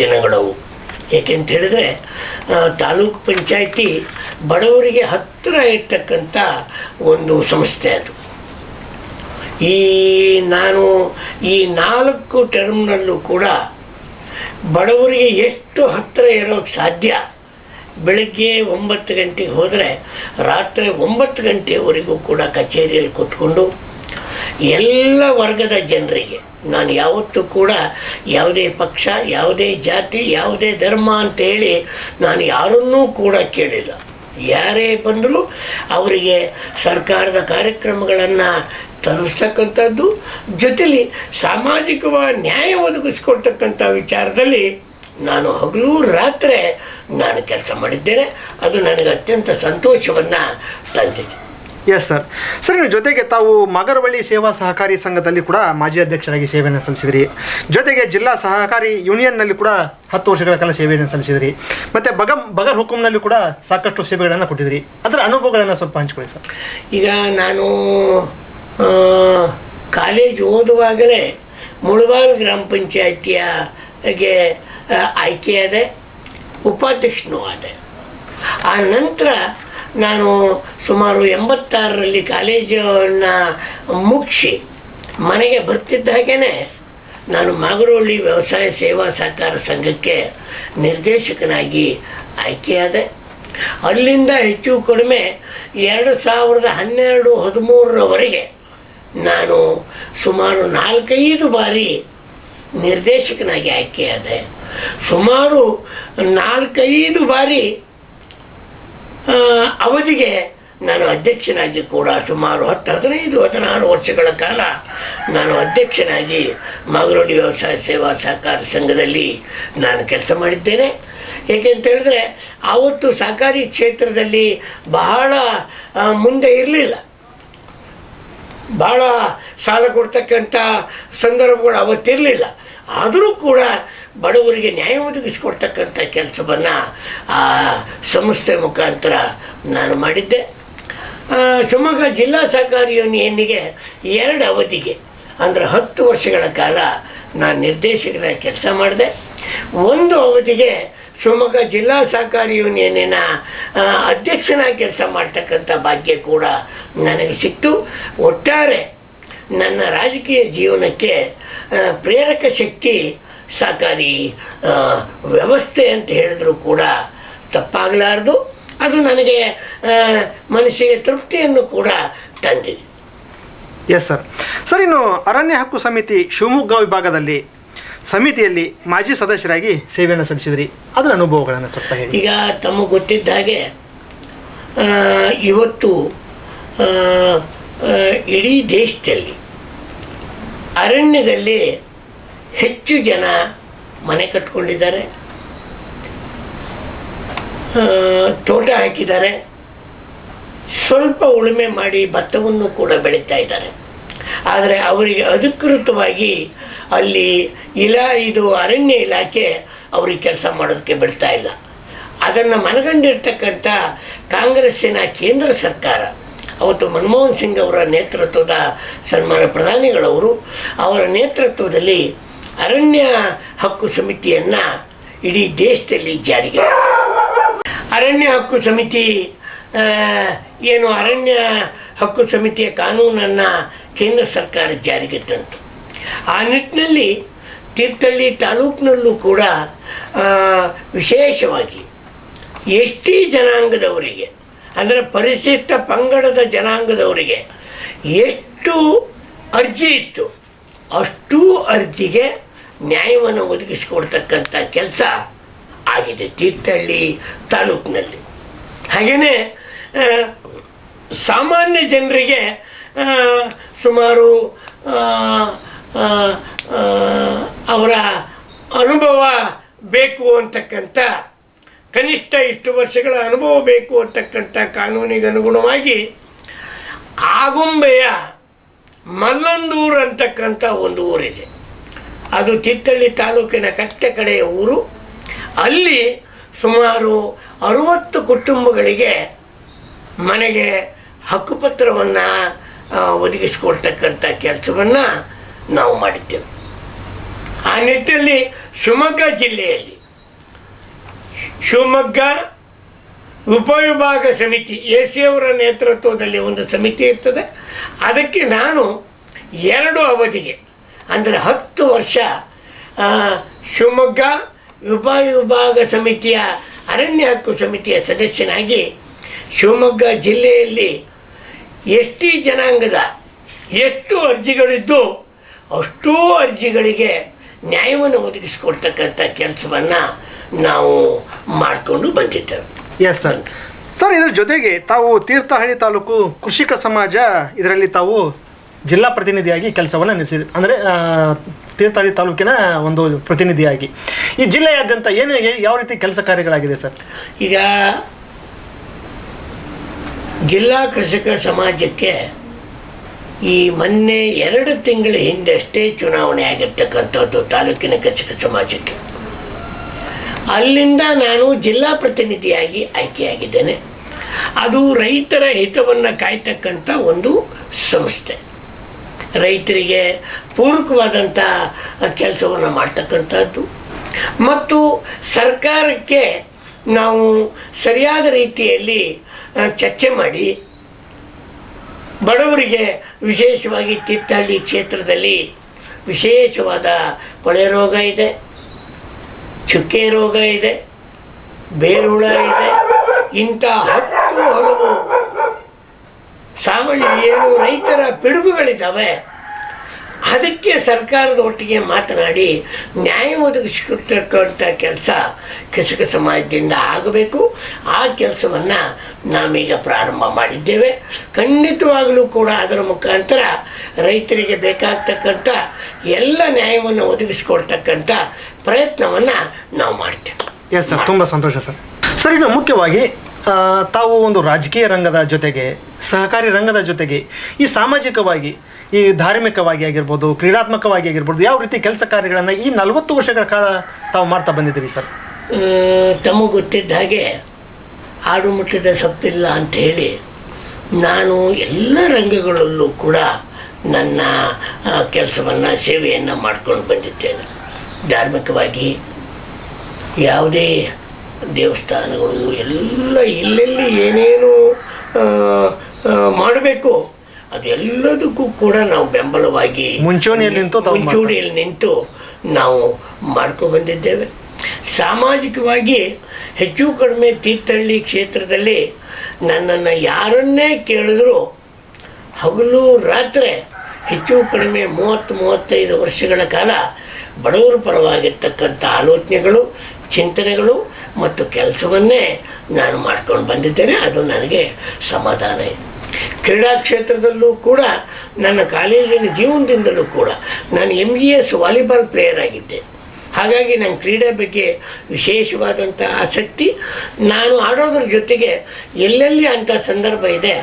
ದಿನಗಳವು. ಏಕೆಂತ ಹೇಳಿದ್ರೆ ತಾಲೂಕ್ ಪಂಚಾಯಿತಿ ಬಡವರಿಗೆ ಹತ್ತಿರ ಇರ್ತಕ್ಕಂಥ ಒಂದು ಸಂಸ್ಥೆ ಅದು. ಈ ನಾನು ಈ ನಾಲ್ಕು ಟರ್ಮ್ನಲ್ಲೂ ಕೂಡ ಬಡವರಿಗೆ ಎಷ್ಟು ಹತ್ತಿರ ಇರೋಕ್ಕೆ ಸಾಧ್ಯ? ಬೆಳಗ್ಗೆ ಒಂಬತ್ತು ಗಂಟೆಗೆ ಹೋದರೆ ರಾತ್ರಿ ಒಂಬತ್ತು ಗಂಟೆವರೆಗೂ ಕೂಡ ಕಚೇರಿಯಲ್ಲಿ ಕೂತ್ಕೊಂಡು ಎಲ್ಲ ವರ್ಗದ ಜನರಿಗೆ, ನಾನು ಯಾವತ್ತೂ ಕೂಡ ಯಾವುದೇ ಪಕ್ಷ, ಯಾವುದೇ ಜಾತಿ, ಯಾವುದೇ ಧರ್ಮ ಅಂತೇಳಿ ನಾನು ಯಾರನ್ನೂ ಕೂಡ ಕೇಳಿಲ್ಲ. ಯಾರೇ ಬಂದರೂ ಅವರಿಗೆ ಸರ್ಕಾರದ ಕಾರ್ಯಕ್ರಮಗಳನ್ನು ತರಿಸ್ತಕ್ಕಂಥದ್ದು, ಜೊತೆಲಿ ಸಾಮಾಜಿಕವಾಗಿ ನ್ಯಾಯ ಒದಗಿಸ್ಕೊಡ್ತಕ್ಕಂಥ ವಿಚಾರದಲ್ಲಿ ನಾನು ಹಗಲು ರಾತ್ರಿ ನಾನು ಕೆಲಸ ಮಾಡಿದ್ದೇನೆ. ಅದು ನನಗೆ ಅತ್ಯಂತ ಸಂತೋಷವನ್ನು ತಂದಿದೆ. ಎಸ್ ಸರ್ ಸರ್ ಜೊತೆಗೆ ತಾವು ಮಗರವಳ್ಳಿ ಸೇವಾ ಸಹಕಾರಿ ಸಂಘದಲ್ಲಿ ಕೂಡ ಮಾಜಿ ಅಧ್ಯಕ್ಷರಾಗಿ ಸೇವೆಯನ್ನು ಸಲ್ಲಿಸಿದ್ರಿ. ಜೊತೆಗೆ ಜಿಲ್ಲಾ ಸಹಕಾರಿ ಯೂನಿಯನ್ನಲ್ಲಿ ಕೂಡ ಹತ್ತು ವರ್ಷಗಳ ಕಾಲ ಸೇವೆಯನ್ನು ಸಲ್ಲಿಸಿದ್ರಿ. ಮತ್ತು ಬಗಂ ಬಗರ್ ಹುಕುಂನಲ್ಲಿ ಕೂಡ ಸಾಕಷ್ಟು ಸೇವೆಗಳನ್ನು ಕೊಟ್ಟಿದ್ರಿ. ಅದರ ಅನುಭವಗಳನ್ನು ಸ್ವಲ್ಪ ಹಂಚಿಕೊಳ್ಳಿ ಸರ್ ಈಗ ನಾನು ಕಾಲೇಜ್ ಓದುವಾಗಲೇ ಮುಳಬಾಲ್ ಗ್ರಾಮ ಪಂಚಾಯತಿಯಗೆ ಆಯ್ಕೆಯಾದೆ, ಉಪಾಧ್ಯಕ್ಷನೂ ಆದೆ. ಆ ನಂತರ ನಾನು ಸುಮಾರು ಎಂಬತ್ತಾರರಲ್ಲಿ ಕಾಲೇಜನ್ನು ಮುಗಿಸಿ ಮನೆಗೆ ಬರ್ತಿದ್ದ ಹಾಗೇ ನಾನು ಮಾಗರಹಳ್ಳಿ ವ್ಯವಸಾಯ ಸೇವಾ ಸಹಕಾರ ಸಂಘಕ್ಕೆ ನಿರ್ದೇಶಕನಾಗಿ ಆಯ್ಕೆಯಾದೆ. ಅಲ್ಲಿಂದ ಹೆಚ್ಚು ಕಡಿಮೆ ಎರಡು ಸಾವಿರದ ಹನ್ನೆರಡು ಹದಿಮೂರರವರೆಗೆ ನಾನು ಸುಮಾರು ನಾಲ್ಕೈದು ಬಾರಿ ನಿರ್ದೇಶಕನಾಗಿ ಆಯ್ಕೆಯಾದೆ ಸುಮಾರು ನಾಲ್ಕೈದು ಬಾರಿ ಅವಧಿಗೆ ನಾನು ಅಧ್ಯಕ್ಷನಾಗಿ ಕೂಡ ಸುಮಾರು ಹತ್ತು, ಹದಿನೈದು, ಹದಿನಾರು ವರ್ಷಗಳ ಕಾಲ ನಾನು ಅಧ್ಯಕ್ಷನಾಗಿ ಮಾಗರೋಡಿ ವ್ಯವಸಾಯ ಸೇವಾ ಸಹಕಾರ ಸಂಘದಲ್ಲಿ ನಾನು ಕೆಲಸ ಮಾಡಿದ್ದೇನೆ. ಏಕೆಂತ ಹೇಳಿದ್ರೆ, ಆವತ್ತು ಸಹಕಾರಿ ಕ್ಷೇತ್ರದಲ್ಲಿ ಬಹಳ ಮುಂದೆ ಇರಲಿಲ್ಲ. ಭಾಳ ಸಾಲ ಕೊಡ್ತಕ್ಕಂಥ ಸಂದರ್ಭಗಳು ಅವತ್ತಿರಲಿಲ್ಲ. ಆದರೂ ಕೂಡ ಬಡವರಿಗೆ ನ್ಯಾಯ ಒದಗಿಸಿಕೊಡ್ತಕ್ಕಂಥ ಕೆಲಸವನ್ನು ಆ ಸಂಸ್ಥೆ ಮುಖಾಂತರ ನಾನು ಮಾಡಿದ್ದೆ. ಶಿವಮೊಗ್ಗ ಜಿಲ್ಲಾ ಸಹಕಾರಿ ಯೂನಿಯನ್ನಿಗೆ ಎರಡು ಅವಧಿಗೆ, ಅಂದರೆ ಹತ್ತು ವರ್ಷಗಳ ಕಾಲ ನಾನು ನಿರ್ದೇಶಕರ ಕೆಲಸ ಮಾಡಿದೆ. ಒಂದು ಅವಧಿಗೆ ಶಿವಮೊಗ್ಗ ಜಿಲ್ಲಾ ಸಹಕಾರಿ ಯೂನಿಯನ್ನಿನ ಅಧ್ಯಕ್ಷನಾಗಿ ಕೆಲಸ ಮಾಡ್ತಕ್ಕಂಥ ಭಾಗ್ಯ ಕೂಡ ನನಗೆ ಸಿಕ್ತು. ಒಟ್ಟಾರೆ ನನ್ನ ರಾಜಕೀಯ ಜೀವನಕ್ಕೆ ಪ್ರೇರಕ ಶಕ್ತಿ, ಸಹಕಾರಿ ವ್ಯವಸ್ಥೆ ಅಂತ ಹೇಳಿದ್ರು ಕೂಡ ತಪ್ಪಾಗಲಾರ್ದು. ಅದು ನನಗೆ ಮನಸ್ಸಿಗೆ ತೃಪ್ತಿಯನ್ನು ಕೂಡ ತಂದಿದೆ. ಎಸ್ ಸರ್ ಸರ್ ಇನ್ನು ಅರಣ್ಯ ಹಕ್ಕು ಸಮಿತಿ ಶಿವಮೊಗ್ಗ ವಿಭಾಗದಲ್ಲಿ ಸಮಿತಿಯಲ್ಲಿ ಮಾಜಿ ಸದಸ್ಯರಾಗಿ ಸೇವೆಯನ್ನು ಸಲ್ಲಿಸಿದ್ರಿ. ಅದರ ಅನುಭವಗಳನ್ನು ಸ್ವಲ್ಪ ಹೇಳಿ. ಈಗ ತಮಗೆ ಗೊತ್ತಿದ್ದ ಹಾಗೆ ಇವತ್ತು ಇಡೀ ದೇಶದಲ್ಲಿ, ಅರಣ್ಯದಲ್ಲಿ ಹೆಚ್ಚು ಜನ ಮನೆ ಕಟ್ಕೊಂಡಿದ್ದಾರೆ. ತೋಟ ಹಾಕಿದ್ದಾರೆ. ಸ್ವಲ್ಪ ಉಳುಮೆ ಮಾಡಿ ಭತ್ತವನ್ನು ಕೂಡ ಬೆಳೀತಾ ಇದ್ದಾರೆ. ಆದರೆ ಅವರಿಗೆ ಅಧಿಕೃತವಾಗಿ ಅಲ್ಲಿ ಇಲಾ ಇದು ಅರಣ್ಯ ಇಲಾಖೆ ಅವ್ರಿಗೆ ಕೆಲಸ ಮಾಡೋದಕ್ಕೆ ಬಿಡ್ತಾ ಇಲ್ಲ. ಅದನ್ನು ಮನಗಂಡಿರ್ತಕ್ಕಂಥ ಕಾಂಗ್ರೆಸ್ಸಿನ ಕೇಂದ್ರ ಸರ್ಕಾರ, ಅವತ್ತು ಮನಮೋಹನ್ ಸಿಂಗ್ ಅವರ ನೇತೃತ್ವದ ಸನ್ಮಾನ ಪ್ರಧಾನಿಗಳವರು, ಅವರ ನೇತೃತ್ವದಲ್ಲಿ ಅರಣ್ಯ ಹಕ್ಕು ಸಮಿತಿಯನ್ನು ಇಡೀ ದೇಶದಲ್ಲಿ ಜಾರಿಗೆ. ಅರಣ್ಯ ಹಕ್ಕು ಸಮಿತಿ ಏನು ಅರಣ್ಯ ಹಕ್ಕು ಸಮಿತಿಯ ಕಾನೂನನ್ನು ಕೇಂದ್ರ ಸರ್ಕಾರ ಜಾರಿಗೆ ತಂತು. ಆ ನಿಟ್ಟಿನಲ್ಲಿ ತೀರ್ಥಹಳ್ಳಿ ತಾಲೂಕಿನಲ್ಲೂ ಕೂಡ ವಿಶೇಷವಾಗಿ ಎಸ್ ಟಿ ಜನಾಂಗದವರಿಗೆ, ಅಂದರೆ ಪರಿಶಿಷ್ಟ ಪಂಗಡದ ಜನಾಂಗದವರಿಗೆ ಎಷ್ಟು ಅರ್ಜಿ ಇತ್ತು, ಅಷ್ಟೂ ಅರ್ಜಿಗೆ ನ್ಯಾಯವನ್ನು ಒದಗಿಸಿಕೊಡ್ತಕ್ಕಂಥ ಕೆಲಸ ಆಗಿದೆ ತೀರ್ಥಹಳ್ಳಿ ತಾಲೂಕಿನಲ್ಲಿ. ಹಾಗೆಯೇ ಸಾಮಾನ್ಯ ಜನರಿಗೆ ಸುಮಾರು ಅವರ ಅನುಭವ ಬೇಕು ಅಂತಕ್ಕಂಥ, ಕನಿಷ್ಠ ಇಷ್ಟು ವರ್ಷಗಳ ಅನುಭವ ಬೇಕು ಅಂತಕ್ಕಂಥ ಕಾನೂನಿಗೆ ಅನುಗುಣವಾಗಿ ಆಗುಂಬೆಯ ಮಲ್ಲಂದೂರು ಅಂತಕ್ಕಂಥ ಒಂದು ಊರಿದೆ. ಅದು ತೀರ್ಥಹಳ್ಳಿ ತಾಲೂಕಿನ ಕಟ್ಟೆ ಕಡೆಯ ಊರು. ಅಲ್ಲಿ ಸುಮಾರು ಅರುವತ್ತು ಕುಟುಂಬಗಳಿಗೆ ಮನೆಗೆ ಹಕ್ಕುಪತ್ರವನ್ನು ಒದಗಿಸಿಕೊಡ್ತಕ್ಕಂಥ ಕೆಲಸವನ್ನು ನಾವು ಮಾಡಿದ್ದೇವೆ. ಆ ನಿಟ್ಟಿನಲ್ಲಿ ಶಿವಮೊಗ್ಗ ಜಿಲ್ಲೆಯಲ್ಲಿ ಶಿವಮೊಗ್ಗ ಉಪವಿಭಾಗ ಸಮಿತಿ ಎ ಸಿ ಅವರ ನೇತೃತ್ವದಲ್ಲಿ ಒಂದು ಸಮಿತಿ ಇರ್ತದೆ. ಅದಕ್ಕೆ ನಾನು ಎರಡು ಅವಧಿಗೆ, ಅಂದರೆ ಹತ್ತು ವರ್ಷ ಶಿವಮೊಗ್ಗ ಉಪವಿಭಾಗ ಸಮಿತಿಯ, ಅರಣ್ಯ ಹಕ್ಕು ಸಮಿತಿಯ ಸದಸ್ಯನಾಗಿ ಶಿವಮೊಗ್ಗ ಜಿಲ್ಲೆಯಲ್ಲಿ ಎಸ್ ಜನಾಂಗದ ಎಷ್ಟು ಅರ್ಜಿಗಳಿದ್ದು ಅಷ್ಟೂ ಅರ್ಜಿಗಳಿಗೆ ನ್ಯಾಯವನ್ನು ಒದಗಿಸಿಕೊಡ್ತಕ್ಕಂಥ ಕೆಲಸವನ್ನು ನಾವು ಮಾಡಿಕೊಂಡು ಬಂದಿದ್ದೇವೆ. ಎಸ್ ಸರ್ ಸರ್ ಇದರ ಜೊತೆಗೆ ತಾವು ತೀರ್ಥಹಳ್ಳಿ ತಾಲೂಕು ಕೃಷಿಕ ಸಮಾಜ ಇದರಲ್ಲಿ ತಾವು ಜಿಲ್ಲಾ ಪ್ರತಿನಿಧಿಯಾಗಿ ಕೆಲಸವನ್ನು ನಡೆಸಿದೆ ಅಂದರೆ ತೀರ್ಥಹಳ್ಳಿ ತಾಲೂಕಿನ ಒಂದು ಪ್ರತಿನಿಧಿಯಾಗಿ. ಈ ಜಿಲ್ಲೆಯಾದ್ಯಂತ ಏನು ಯಾವ ರೀತಿ ಕೆಲಸ ಕಾರ್ಯಗಳಾಗಿದೆ ಸರ್ ಈಗ ಜಿಲ್ಲಾ ಕೃಷಿಕ ಸಮಾಜಕ್ಕೆ ಈ ಮೊನ್ನೆ ಎರಡು ತಿಂಗಳ ಹಿಂದೆಷ್ಟೇ ಚುನಾವಣೆ ಆಗಿರ್ತಕ್ಕಂಥದ್ದು ತಾಲೂಕಿನ ಕಚಕ ಸಮಾಜಕ್ಕೆ. ಅಲ್ಲಿಂದ ನಾನು ಜಿಲ್ಲಾ ಪ್ರತಿನಿಧಿಯಾಗಿ ಆಯ್ಕೆಯಾಗಿದ್ದೇನೆ. ಅದು ರೈತರ ಹಿತವನ್ನು ಕಾಯ್ತಕ್ಕಂಥ ಒಂದು ಸಂಸ್ಥೆ. ರೈತರಿಗೆ ಪೂರಕವಾದಂಥ ಕೆಲಸವನ್ನು ಮಾಡ್ತಕ್ಕಂಥದ್ದು. ಮತ್ತು ಸರ್ಕಾರಕ್ಕೆ ನಾವು ಸರಿಯಾದ ರೀತಿಯಲ್ಲಿ ಚರ್ಚೆ ಮಾಡಿ ಬಡವರಿಗೆ ವಿಶೇಷವಾಗಿ ತೀರ್ಥಹಳ್ಳಿ ಕ್ಷೇತ್ರದಲ್ಲಿ ವಿಶೇಷವಾದ ಕೊಳೆ ರೋಗ ಇದೆ, ಚುಕ್ಕೆ ರೋಗ ಇದೆ, ಬೇರುಳ ಇದೆ. ಇಂಥ ಹತ್ತು ಹಲವು ಸಾಮಾನ್ಯ ಏನು ರೈತರ ಪಿಡುಗುಗಳಿದ್ದಾವೆ ಅದಕ್ಕೆ ಸರ್ಕಾರದ ಒಟ್ಟಿಗೆ ಮಾತನಾಡಿ ನ್ಯಾಯ ಒದಗಿಸಿಕೊಡ್ತಕ್ಕಂಥ ಕೆಲಸ ಕೃಷಿಕ ಸಮಾಜದಿಂದ ಆಗಬೇಕು. ಆ ಕೆಲಸವನ್ನು ನಾವೀಗ ಪ್ರಾರಂಭ ಮಾಡಿದ್ದೇವೆ. ಖಂಡಿತವಾಗಲೂ ಕೂಡ ಅದರ ಮುಖಾಂತರ ರೈತರಿಗೆ ಬೇಕಾಗ್ತಕ್ಕಂಥ ಎಲ್ಲ ನ್ಯಾಯವನ್ನು ಒದಗಿಸಿಕೊಡ್ತಕ್ಕಂಥ ಪ್ರಯತ್ನವನ್ನು ನಾವು ಮಾಡ್ತೇವೆ. ಎಸ್ ಸರ್ ತುಂಬ ಸಂತೋಷ ಸರ್ ಸರ್ ಇನ್ನು ಮುಖ್ಯವಾಗಿ ತಾವು ಒಂದು ರಾಜಕೀಯ ರಂಗದ ಜೊತೆಗೆ ಸಹಕಾರಿ ರಂಗದ ಜೊತೆಗೆ ಈ ಸಾಮಾಜಿಕವಾಗಿ ಈ ಧಾರ್ಮಿಕವಾಗಿ ಆಗಿರ್ಬೋದು, ಕ್ರೀಡಾತ್ಮಕವಾಗಿ ಆಗಿರ್ಬೋದು, ಯಾವ ರೀತಿ ಕೆಲಸ ಕಾರ್ಯಗಳನ್ನು ಈ ನಲವತ್ತು ವರ್ಷಗಳ ಕಾಲ ತಾವು ಮಾಡ್ತಾ ಬಂದಿದ್ದೀರಿ ಸರ್? ತಮಗೆ ಗೊತ್ತಿದ್ದ ಹಾಗೆ ಆಡು ಮುಟ್ಟಿದ ಅಂತ ಹೇಳಿ ನಾನು ಎಲ್ಲ ರಂಗಗಳಲ್ಲೂ ಕೂಡ ನನ್ನ ಕೆಲಸವನ್ನು, ಸೇವೆಯನ್ನು ಮಾಡ್ಕೊಂಡು ಬಂದಿದ್ದೇನೆ. ಧಾರ್ಮಿಕವಾಗಿ ಯಾವುದೇ ದೇವಸ್ಥಾನಗಳು ಎಲ್ಲ, ಇಲ್ಲೆಲ್ಲಿ ಏನೇನು ಮಾಡಬೇಕು. ಅದೆಲ್ಲದಕ್ಕೂ ಕೂಡ ನಾವು ಬೆಂಬಲವಾಗಿ ಮುಂಚೂಣಿಯಲ್ಲಿ ನಿಂತು ಮುಂಚೂಣಿಯಲ್ಲಿ ನಿಂತು ನಾವು ಮಾಡ್ಕೊ ಬಂದಿದ್ದೇವೆ. ಸಾಮಾಜಿಕವಾಗಿ ಹೆಚ್ಚು ಕಡಿಮೆ ತೀರ್ಥಹಳ್ಳಿ ಕ್ಷೇತ್ರದಲ್ಲಿ ನನ್ನನ್ನು ಯಾರನ್ನೇ ಕೇಳಿದ್ರು ಹಗಲು ರಾತ್ರಿ ಹೆಚ್ಚು ಕಡಿಮೆ ಮೂವತ್ತು ಮೂವತ್ತೈದು ವರ್ಷಗಳ ಕಾಲ ಬಡವರ ಪರವಾಗಿರ್ತಕ್ಕಂಥ ಆಲೋಚನೆಗಳು ಚಿಂತನೆಗಳು ಮತ್ತು ಕೆಲಸವನ್ನೇ ನಾನು ಮಾಡ್ಕೊಂಡು ಬಂದಿದ್ದೇನೆ. ಅದು ನನಗೆ ಸಮಾಧಾನ ಇದೆ. ಕ್ರೀಡಾ ಕ್ಷೇತ್ರದಲ್ಲೂ ಕೂಡ, ನನ್ನ ಕಾಲೇಜಿನ ಜೀವನದಿಂದಲೂ ಕೂಡ ನಾನು M G S volleyball player ಆಗಿದ್ದೆ. ಹಾಗಾಗಿ ನನ್ನ ಕ್ರೀಡೆ ಬಗ್ಗೆ ವಿಶೇಷವಾದಂಥ ಆಸಕ್ತಿ. ನಾನು ಆಡೋದ್ರ ಜೊತೆಗೆ ಎಲ್ಲೆಲ್ಲಿ ಅಂಥ ಸಂದರ್ಭ ಇದೆ,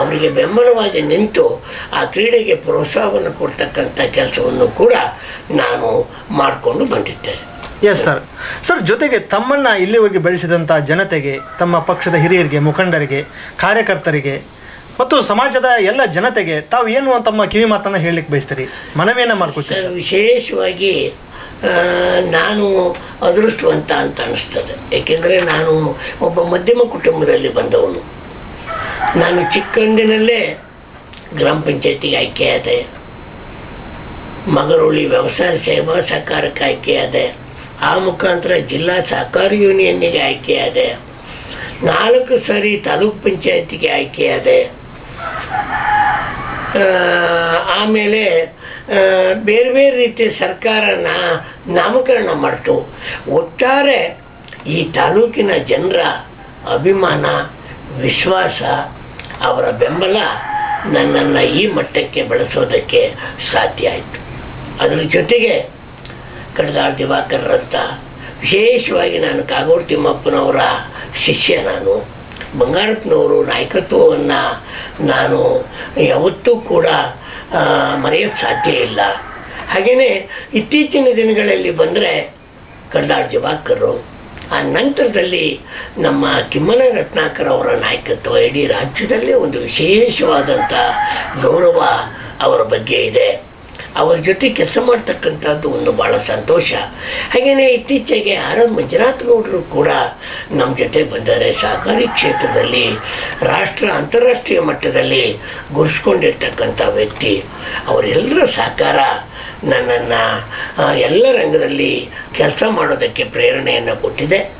ಅವರಿಗೆ ಬೆಂಬಲವಾಗಿ ನಿಂತು ಆ ಕ್ರೀಡೆಗೆ ಪ್ರೋತ್ಸಾಹವನ್ನು ಕೊಡ್ತಕ್ಕಂಥ ಕೆಲಸವನ್ನು ಕೂಡ ನಾನು ಮಾಡಿಕೊಂಡು ಬಂದಿದ್ದೆ ಎಸ್ ಸರ್ ಸರ್ ಜೊತೆಗೆ ತಮ್ಮನ್ನು ಇಲ್ಲಿವರೆಗೆ ಬೆಳೆಸಿದಂಥ ಜನತೆಗೆ, ತಮ್ಮ ಪಕ್ಷದ ಹಿರಿಯರಿಗೆ, ಮುಖಂಡರಿಗೆ, ಕಾರ್ಯಕರ್ತರಿಗೆ ಮತ್ತು ಸಮಾಜದ ಎಲ್ಲ ಜನತೆಗೆ ತಾವು ಏನು ತಮ್ಮ ಕಿವಿ ಮಾತನ್ನು ಹೇಳಲಿಕ್ಕೆ ಬಯಸ್ತೀರಿ? ಮನವಿಯನ್ನು ಮಾಡ್ಕೊಳ್ತೀರಿ? ವಿಶೇಷವಾಗಿ ನಾನು ಅದೃಷ್ಟವಂತ ಅಂತ ಅನಿಸ್ತದೆ. ಏಕೆಂದರೆ ನಾನು ಒಬ್ಬ ಮಧ್ಯಮ ಕುಟುಂಬದಲ್ಲಿ ಬಂದವನು. ನಾನು ಚಿಕ್ಕಂದಿನಲ್ಲೇ ಗ್ರಾಮ ಪಂಚಾಯತಿಗೆ ಆಯ್ಕೆಯಾದೆ ಮಗರೊಳ್ಳಿ ವ್ಯವಸಾಯ ಸೇವಾ ಸಹಕಾರಕ್ಕೆ ಆಯ್ಕೆಯಾದೆ ಆ ಮುಖಾಂತರ ಜಿಲ್ಲಾ ಸಹಕಾರ ಯೂನಿಯನ್ನಿಗೆ ಆಯ್ಕೆಯಾದೆ ನಾಲ್ಕು ಸರಿ ತಾಲೂಕ್ ಪಂಚಾಯತಿಗೆ ಆಯ್ಕೆಯಾದೆ ಆಮೇಲೆ ಬೇರೆ ಬೇರೆ ರೀತಿಯ ಸರ್ಕಾರನ ನಾಮಕರಣ ಮಾಡ್ತು. ಒಟ್ಟಾರೆ ಈ ತಾಲೂಕಿನ ಜನರ ಅಭಿಮಾನ, ವಿಶ್ವಾಸ, ಅವರ ಬೆಂಬಲ ನನ್ನನ್ನು ಈ ಮಟ್ಟಕ್ಕೆ ಬೆಳೆಸೋದಕ್ಕೆ ಸಾಧ್ಯ ಆಯಿತು. ಅದರ ಜೊತೆಗೆ ಕಡದಾಳ್ ದಿವಾಕರ್ರಂಥ ವಿಶೇಷವಾಗಿ ನಾನು ಕಾಗೋಡು ತಿಮ್ಮಪ್ಪನವರ ಶಿಷ್ಯ ನಾನು. ಬಂಗಾರಪ್ಪನವರು ನಾಯಕತ್ವವನ್ನು ನಾನು ಯಾವತ್ತೂ ಕೂಡ ಮರೆಯೋಕ್ಕೆ ಸಾಧ್ಯ ಇಲ್ಲ. ಹಾಗೆಯೇ ಇತ್ತೀಚಿನ ದಿನಗಳಲ್ಲಿ ಬಂದರೆ ಕಡದಾಳ್ ದಿವಾಕರು ಆ ನಂತರದಲ್ಲಿ ನಮ್ಮ ಕಿಮ್ಮನ ರತ್ನಾಕರ್ ಅವರ ನಾಯಕತ್ವ ಇಡೀ ರಾಜ್ಯದಲ್ಲೇ ಒಂದು ವಿಶೇಷವಾದಂಥ ಗೌರವ ಅವರ ಬಗ್ಗೆ ಇದೆ. ಅವರ ಜೊತೆ ಕೆಲಸ ಮಾಡ್ತಕ್ಕಂಥದ್ದು ಒಂದು ಭಾಳ ಸಂತೋಷ. ಹಾಗೆಯೇ ಇತ್ತೀಚೆಗೆ ಆರ್ ಎಂ ಮಂಜುನಾಥ್ ಗೌಡರು ಕೂಡ ನಮ್ಮ ಜೊತೆ ಬಂದರೆ ಸಹಕಾರಿ ಕ್ಷೇತ್ರದಲ್ಲಿ ರಾಷ್ಟ್ರ ಅಂತಾರಾಷ್ಟ್ರೀಯ ಮಟ್ಟದಲ್ಲಿ ಗುರುಸ್ಕೊಂಡಿರ್ತಕ್ಕಂಥ ವ್ಯಕ್ತಿ. ಅವರೆಲ್ಲರ ಸಹಕಾರ ನನ್ನನ್ನು ಎಲ್ಲ ರಂಗದಲ್ಲಿ ಕೆಲಸ ಮಾಡೋದಕ್ಕೆ ಪ್ರೇರಣೆಯನ್ನು ಕೊಟ್ಟಿದೆ.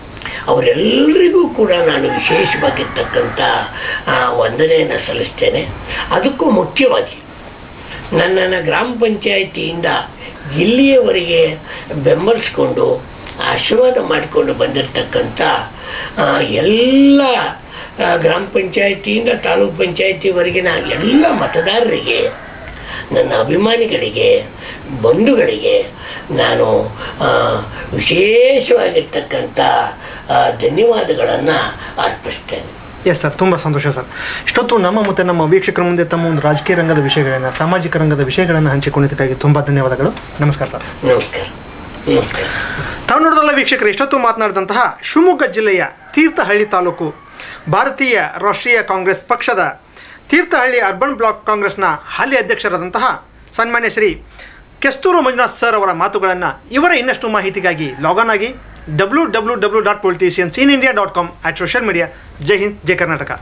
ಅವರೆಲ್ಲರಿಗೂ ಕೂಡ ನಾನು ವಿಶೇಷವಾಗಿರ್ತಕ್ಕಂಥ ವಂದನೆಯನ್ನು ಸಲ್ಲಿಸ್ತೇನೆ. ಅದಕ್ಕೂ ಮುಖ್ಯವಾಗಿ ನನ್ನನ್ನು ಗ್ರಾಮ ಪಂಚಾಯಿತಿಯಿಂದ ಇಲ್ಲಿಯವರೆಗೆ ಬೆಂಬಲಿಸ್ಕೊಂಡು ಆಶೀರ್ವಾದ ಮಾಡಿಕೊಂಡು ಬಂದಿರತಕ್ಕಂಥ ಎಲ್ಲ ಗ್ರಾಮ ಪಂಚಾಯಿತಿಯಿಂದ ತಾಲೂಕ್ ಪಂಚಾಯಿತಿವರೆಗಿನ ಎಲ್ಲ ಮತದಾರರಿಗೆ, ನನ್ನ ಅಭಿಮಾನಿಗಳಿಗೆ, ಬಂಧುಗಳಿಗೆ ನಾನು ವಿಶೇಷವಾಗಿರ್ತಕ್ಕಂಥ ಧನ್ಯವಾದಗಳನ್ನು ಅರ್ಪಿಸ್ತೇನೆ. ಎಸ್ ಸರ್ ತುಂಬ ಸಂತೋಷ ಸರ್ ಇಷ್ಟೊತ್ತು ನಮ್ಮ ಮತ್ತು ನಮ್ಮ ವೀಕ್ಷಕರ ಮುಂದೆ ತಮ್ಮ ಒಂದು ರಾಜಕೀಯ ರಂಗದ ವಿಷಯಗಳನ್ನು ಸಾಮಾಜಿಕ ರಂಗದ ವಿಷಯಗಳನ್ನು ಹಂಚಿಕೊಂಡಿದ್ದಕ್ಕಾಗಿ ತುಂಬ ಧನ್ಯವಾದಗಳು. ನಮಸ್ಕಾರ ಸರ್ ನಮಸ್ಕಾರ. ತಾವು ನೋಡಿದ್ರಲ್ಲ ವೀಕ್ಷಕರು ಇಷ್ಟೊತ್ತು ಮಾತನಾಡಿದಂತಹ ಶಿವಮೊಗ್ಗ ಜಿಲ್ಲೆಯ ತೀರ್ಥಹಳ್ಳಿ ತಾಲೂಕು ಭಾರತೀಯ ರಾಷ್ಟ್ರೀಯ ಕಾಂಗ್ರೆಸ್ ಪಕ್ಷದ ತೀರ್ಥಹಳ್ಳಿ ಅರ್ಬನ್ ಬ್ಲಾಕ್ ಕಾಂಗ್ರೆಸ್ನ ಹಾಲಿ ಅಧ್ಯಕ್ಷರಾದಂತಹ ಸನ್ಮಾನ್ಯ ಶ್ರೀ ಕೆಸ್ತೂರು ಮಂಜುನಾಥ್ ಸರ್ ಅವರ ಮಾತುಗಳನ್ನು ಇವರ ಇನ್ನಷ್ಟು ಮಾಹಿತಿಗಾಗಿ ಲಾಗನ್ ಆಗಿ W W W dot politicians in India dot com at social media ಜೈ ಹಿಂದ್ ಜೈ ಕರ್ನಾಟಕ